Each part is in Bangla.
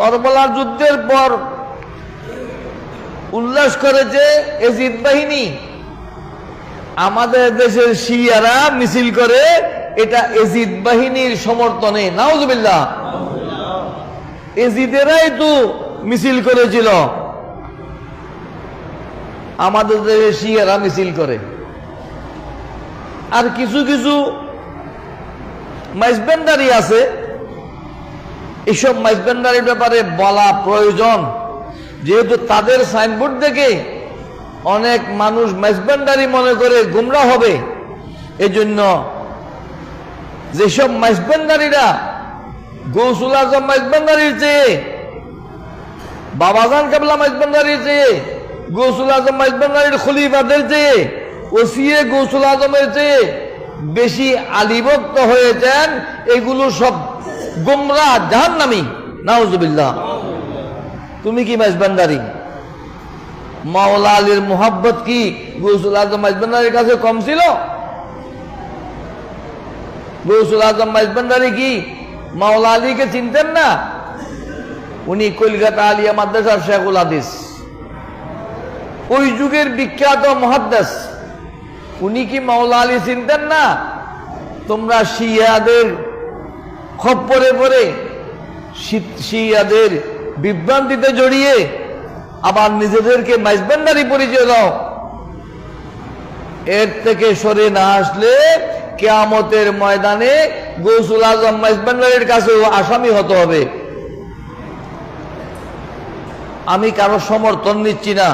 করবলা যুদ্ধের পর উল্লাস করেছে এজিদ বাহিনী, আমাদের দেশের শিয়ারা মিছিল করে এটা এজিদ বাহিনীর সমর্থনে। নাউজুবিল্লাহ। এজিদেরাই তো মিছিল করেছিল। আমাদের দেশে শিয়ারা মিছিল করে। আর কিছু কিছু মাইজবেন্ডারি আছে। এইসব মাইজবেন্ডারির ব্যাপারে বলা প্রয়োজন। যেহেতু তাদের সাইনবোর্ড দেখে অনেক মানুষ মাইজবেন্ডারি মনে করে গুমরা হবে, এজন্য যেসব মাইজবেন্ডারিরা গৌসুল আজম মাইজবেন্ডারির চেয়ে, বাবাজান কাবলা মাইজবেন্ডারির চেয়ে, গৌসুল আজম মাইজবেন্ডারির খলিফাদের চেয়ে, ওসিয়ে গৌসুল আজমের চেয়ে বেশি আলিভক্ত হয়েছেন, এগুলো সব গুমরা, জাহান্নামী। নাউজুবিল্লাহ। তুমি কি মাইজবেন্ডারি মাওলা আলীর মোহাব্বত কি? গৌসুল আজম মাইজবেন্ডারির কাছে কম ছিল? গৌসুল আজম মাইজবেন্ডারি কি? মাওলা আলীকে চিনতেন না? উনি কলকাতা আলিয়া মাদ্রাসার শেখুল হাদিস। ওই যুগের বিখ্যাত মহাদ্দাস। উনি কি মাওলা আলী চিনতেন না? তোমরা শিয়াদের খপ্পরে পরে শিয়াদের বিভ্রান্তিতে জড়িয়ে আবার নিজেদেরকে মাইজবান্ডারি পরিচয় দাও। এর থেকে সরে না আসলে কেয়ামতের ময়দানে গৌসুল আজম মাইজবান্ডারির কাছেও আসামি হতে হবে। আমি কারও সমর্থন নিচ্ছি না।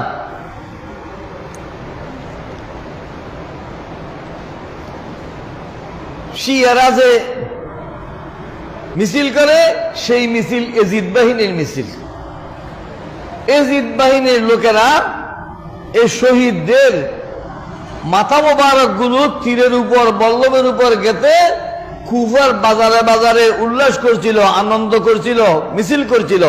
শিয়ারা যে মিছিল করে, সেই মিছিল এজিদ বাহিনীর মিছিল। এজিদ বাহিনীর লোকেরা এই শহীদদের মাথা মোবারকগুলো তীরের উপর, বল্লভের উপর গেতে কুফার বাজারে বাজারে উল্লাস করছিল, আনন্দ করছিল, মিছিল করছিল।